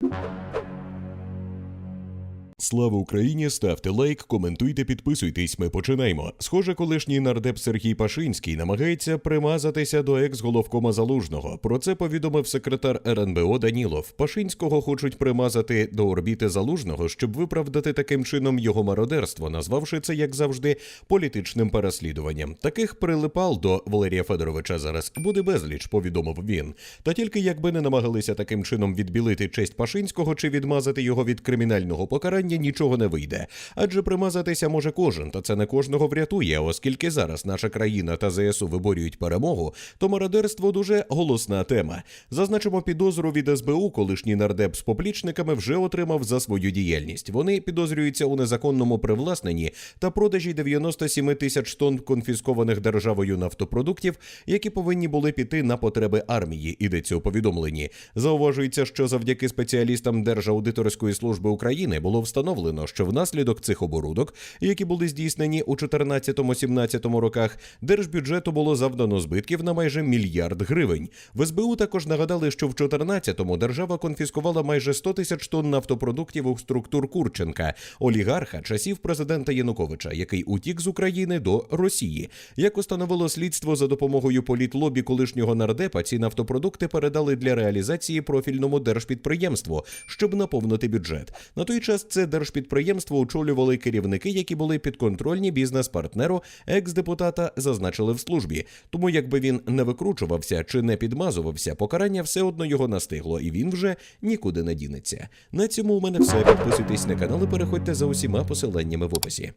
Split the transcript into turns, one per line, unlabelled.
you Слава Україні! Ставте лайк, коментуйте, підписуйтесь. Ми починаємо. Схоже, колишній нардеп Сергій Пашинський намагається примазатися до екс-головкома залужного. Про це повідомив секретар РНБО Данілов. Пашинського хочуть примазати до орбіти залужного, щоб виправдати таким чином його мародерство, назвавши це як завжди політичним переслідуванням. Таких прилипал до Валерія Федоровича зараз буде безліч, повідомив він. Та тільки якби не намагалися таким чином відбілити честь Пашинського чи відмазати його від кримінального покарання, нічого не вийде. Адже примазатися може кожен, та це не кожного врятує. Оскільки зараз наша країна та ЗСУ виборюють перемогу, то мародерство дуже голосна тема. Зазначимо підозру від СБУ, колишній нардеп з поплічниками вже отримав за свою діяльність. Вони підозрюються у незаконному привласненні та продажі 97 тисяч тонн конфіскованих державою нафтопродуктів, які повинні були піти на потреби армії. Йдеться у повідомленні. Зауважується, що завдяки спеціалістам Держаудиторської служби України було встановлено, що внаслідок цих оборудок, які були здійснені у 14-17 роках, держбюджету було завдано збитків на майже мільярд гривень. В СБУ також нагадали, що в 14-му держава конфіскувала майже 100 тисяч тонн нафтопродуктів у структур Курченка, олігарха часів президента Януковича, який утік з України до Росії. Як установило слідство за допомогою політлобі колишнього нардепа, ці нафтопродукти передали для реалізації профільному держпідприємству, щоб наповнити бюджет. На той час держпідприємство очолювали керівники, які були підконтрольні бізнес-партнеру екс-депутата, зазначили в службі. Тому, якби він не викручувався чи не підмазувався, покарання все одно його настигло, і він вже нікуди не дінеться. На цьому у мене все. Підписуйтесь на канал і переходьте за усіма посиланнями в описі.